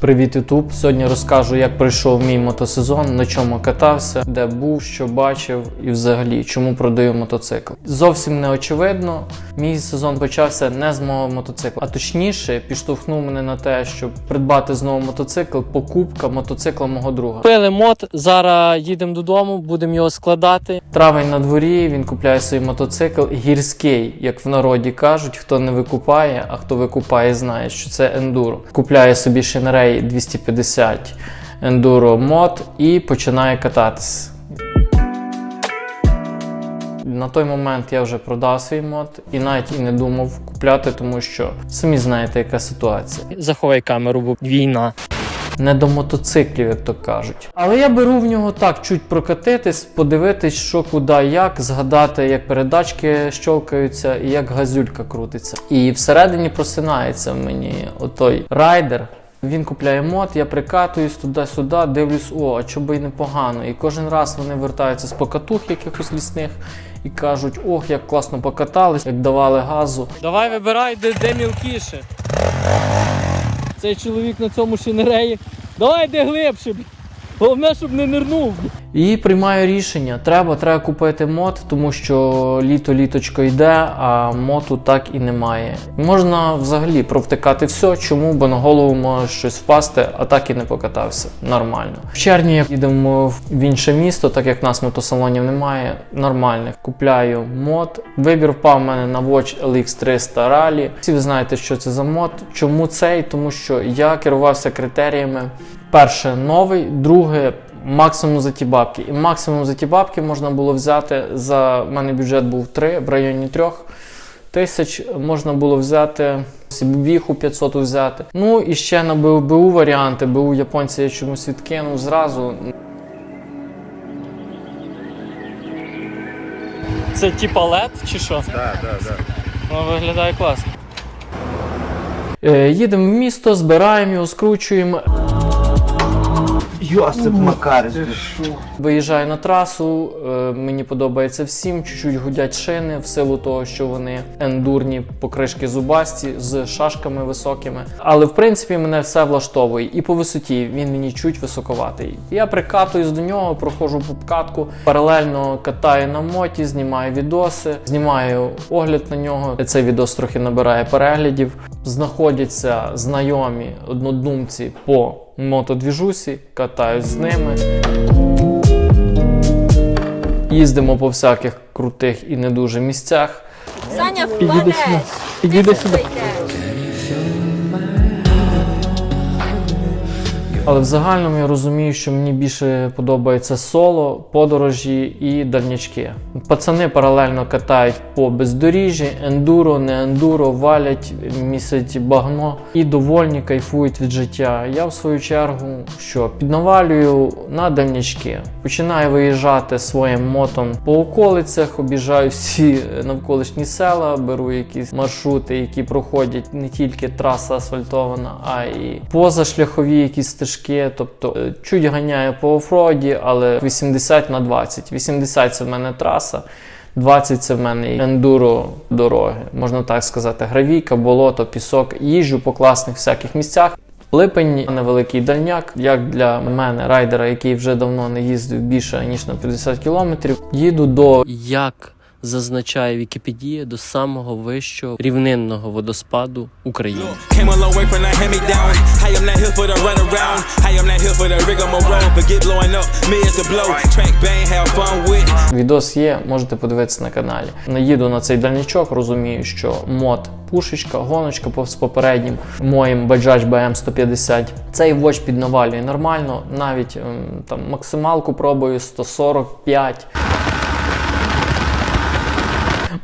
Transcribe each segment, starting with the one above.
Привіт, Ютуб! Сьогодні розкажу, як пройшов мій мотосезон, на чому катався, де був, що бачив і взагалі чому продаю мотоцикл. Зовсім не очевидно. Мій сезон почався не з мого мотоцикла, а точніше підштовхнув мене на те, щоб придбати знову мотоцикл, покупка мотоцикла мого друга. Купили мод, зараз їдемо додому, будемо його складати. Травень на дворі, він купляє свій мотоцикл гірський, як в народі кажуть, хто не викупає, а хто викупає, знає, що це ендуро. Купляє собі Шинрей 250 ендуро мод і починає кататись. На той момент я вже продав свій мод і навіть і не думав купляти, тому що самі знаєте, яка ситуація. Заховай камеру, бо війна. Не до мотоциклів, як то кажуть. Але я беру в нього так, чуть прокатитись, подивитись, що куди, як, згадати, як передачки щолкаються і як газюлька крутиться. І всередині просинається в мені отой райдер. Він купляє мод, я прикатуюсь туди-сюди, дивлюсь, о, а би й непогано. І кожен раз вони вертаються з покатух якихось лісних і кажуть, ох, як класно покатались, як давали газу. Давай вибирай, де, де мілкіше. Цей чоловік на цьому шинереї. Давай де глибше. Головне, щоб не нирнув. І приймаю рішення: треба, треба купити мод, тому що літо літочко йде, а моту так і немає. Можна взагалі провтикати все. Чому? Бо на голову може щось впасти, а так і не покатався. Нормально. В червні їдемо в інше місто, так як в нас мотосалонів немає. Нормальних. Купляю мод. Вибір впав у мене на Watch LX300 Rally. Всі ви знаєте, що це за мод. Чому цей? Тому що я керувався критеріями. Перше, новий, друге, максимум за ті бабки. І максимум за ті бабки можна було взяти за в мене бюджет був 3, в районі 3 тисяч можна було взяти. Віху 500 взяти. Ну і ще на БУ, варіанти. БУ японці я чомусь відкинув зразу. Це типа лед чи що? Так, так, так. Воно виглядає класно. Е, їдемо в місто, збираємо його, скручуємо. Йосип Макарич. Виїжджаю на трасу, е, мені подобається всім, чуть-чуть гудять шини в силу того, що вони ендурні, покришки зубасті з шашками високими. Але в принципі мене все влаштовує. І по висоті він мені чуть високоватий. Я прикатуюсь до нього, проходжу попкатку, паралельно катаю на моті, знімаю відоси, знімаю огляд на нього. Цей відос трохи набирає переглядів. Знаходяться знайомі однодумці по мотодвіжусі, катаюсь з ними. Їздимо по всяких крутих і не дуже місцях. Саня, Підійди сюди. впадеш. Підійди сюди. Але в загальному я розумію, що мені більше подобається соло, подорожі і дальнячки. Пацани паралельно катають по бездоріжжі, ендуро, не ендуро, валять, місять багно і довольні кайфують від життя. Я в свою чергу що піднавалюю на дальнячки. Починаю виїжджати своїм мотом по околицях, об'їжджаю всі навколишні села, беру якісь маршрути, які проходять не тільки траса асфальтована, а й позашляхові якісь стежки. Тобто е, чуть ганяю по офроді, але 80 на 20. 80 це в мене траса. 20 це в мене ендуро дороги, можна так сказати, гравійка, болото, пісок. Їжджу по класних всяких місцях. Липень невеликий дальняк, як для мене, райдера, який вже давно не їздив більше ніж на 50 кілометрів. Їду до Як зазначає Вікіпедія до самого вищого рівнинного водоспаду України. Відос є, можете подивитися на каналі. Наїду на цей дальнячок, розумію, що мод пушечка, гоночка з попереднім моїм Bajaj BM 150. Цей watch піднавалює нормально, навіть ем, там максималку пробую 145.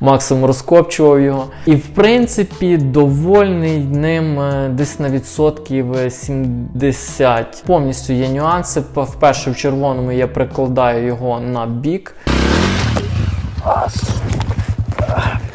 Максимум розкопчував його. І в принципі довольний ним е, десь на відсотків е, 70. Повністю є нюанси. Вперше в червоному я прикладаю його на бік.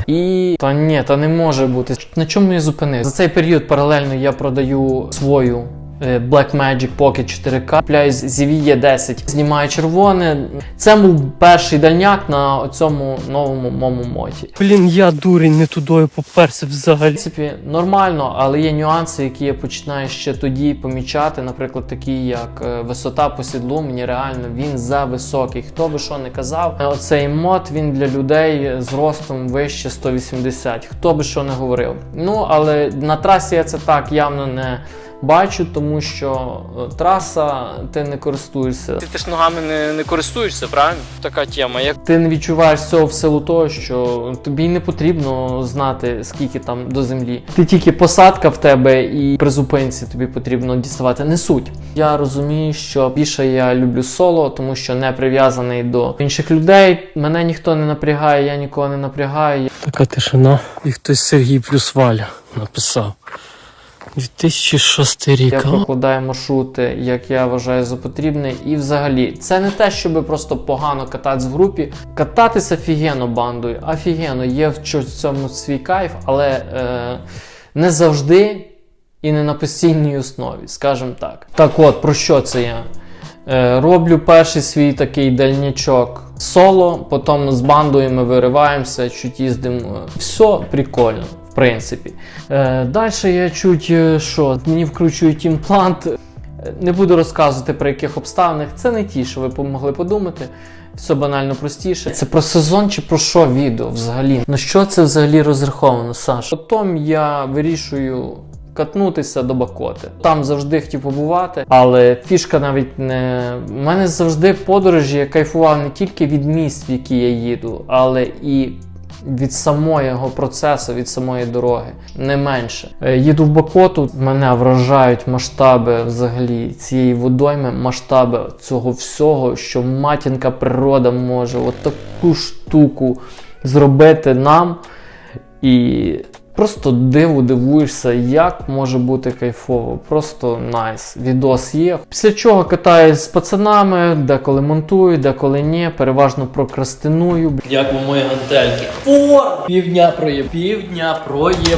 І та ні, та не може бути. На чому я зупинився? За цей період паралельно я продаю свою е, Blackmagic Pocket 4K, купляю ZV E10, знімаю червоне. Це був перший дальняк на цьому новому моєму моті. Блін, я дурень не тудою поперся В взагалі. принципі, нормально, але є нюанси, які я починаю ще тоді помічати. Наприклад, такі як е, висота по сідлу. Мені реально він за високий. Хто би що не казав, е, оцей мод він для людей з ростом вище 180. Хто би що не говорив. Ну але на трасі я це так явно не. Бачу, тому що е, траса, ти не користуєшся. Ти, ж ногами не, не користуєшся, правильно? Така тема. Як Ти не відчуваєш цього в силу того, що тобі не потрібно знати, скільки там до землі. Ти тільки посадка в тебе і при зупинці тобі потрібно діставати. Не суть. Я розумію, що більше я люблю соло, тому що не прив'язаний до інших людей. Мене ніхто не напрягає, я нікого не напрягаю. така тишина. І хтось Сергій плюс Валя написав. 2006 рік. Я прокладаю маршрути, як я вважаю за потрібне. І взагалі, це не те, щоб просто погано кататись в групі. Кататися офігенно бандою, офігенно, є в цьому свій кайф, але е, не завжди і не на постійній основі, скажімо так. Так от, про що це я? Е, роблю перший свій такий дальнячок соло, потім з бандою ми вириваємося, чуть їздимо. Все прикольно, принципі. Е, Далі я чуть е, що, мені вкручують імплант. Е, Не буду розказувати про яких обставинах. Це не ті, що ви могли подумати. Все банально простіше. Це про сезон чи про що відео взагалі? На що це взагалі розраховано, Саш? Потім я вирішую катнутися до Бакоти. Там завжди хотів побувати, але фішка навіть не. У мене завжди подорожі я кайфував не тільки від місць, в які я їду, але і від самого процесу, від самої дороги, не менше. Е, Їду в Бакоту, мене вражають масштаби взагалі цієї водойми, масштаби цього всього, що матінка природа може отаку штуку зробити нам. І просто диву дивуєшся, як може бути кайфово. Просто найс. Відос є. Після чого катаюсь з пацанами, деколи монтую, деколи ні, переважно прокрастиную. Як у мої гантельки. О! Півдня проє, півдня проє.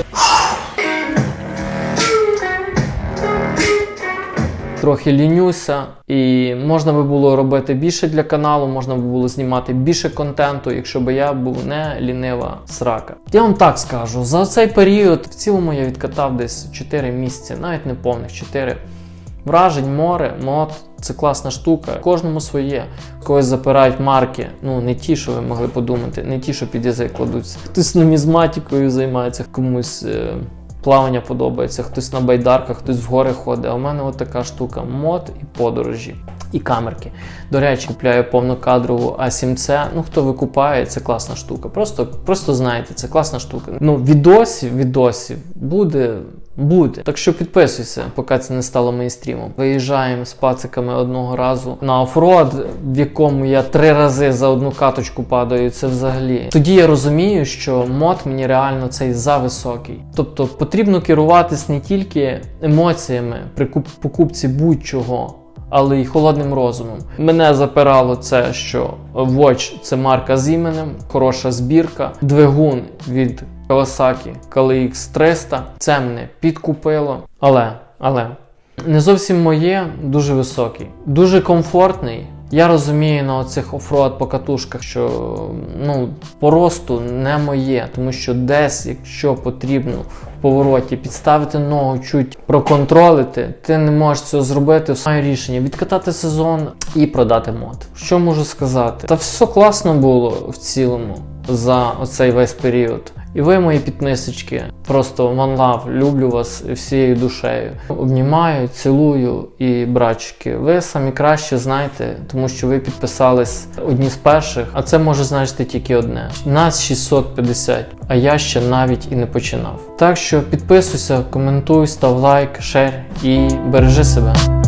Трохи лінюся, і можна би було робити більше для каналу, можна би було знімати більше контенту, якщо би я був не лінива срака. Я вам так скажу, за цей період в цілому я відкатав десь 4 місяці, навіть не повних 4. Вражень, море, мод це класна штука. Кожному своє. Когось запирають марки. Ну не ті, що ви могли подумати, не ті, що під язик кладуться. Хтось нумізматикою займається, комусь. е, Плавання подобається, хтось на байдарках, хтось в гори ходить. А у мене от така штука: мод і подорожі, і камерки. До речі, купляю повнокадрову А7C. Ну, хто викупає, це класна штука. Просто, просто знаєте, це класна штука. Ну, відосів, відосів буде. Буде. Так що підписуйся, поки це не стало мейнстрімом. Виїжджаємо з пациками одного разу на офроад, в якому я три рази за одну каточку падаю. Це взагалі. Тоді я розумію, що мод мені реально цей зависокий. Тобто потрібно керуватись не тільки емоціями при куп- покупці будь-чого. Але й холодним розумом. Мене запирало це, що Watch це марка з іменем, хороша збірка, двигун від Kawasaki KLX 300. Це мене підкупило. Але, але не зовсім моє, дуже високий, дуже комфортний. Я розумію на оцих офроад покатушках, що ну, по росту не моє, тому що десь, якщо потрібно в повороті підставити ногу, чуть проконтролити, ти не можеш цього зробити. Маю рішення відкатати сезон і продати мод. Що можу сказати? Та все класно було в цілому за оцей весь період. І ви, мої підписочки, просто one love, люблю вас всією душею. Обнімаю, цілую і братчики. Ви самі краще знаєте, тому що ви підписались одні з перших, а це може значити тільки одне: нас 650, а я ще навіть і не починав. Так що підписуйся, коментуй, став лайк, шер і бережи себе.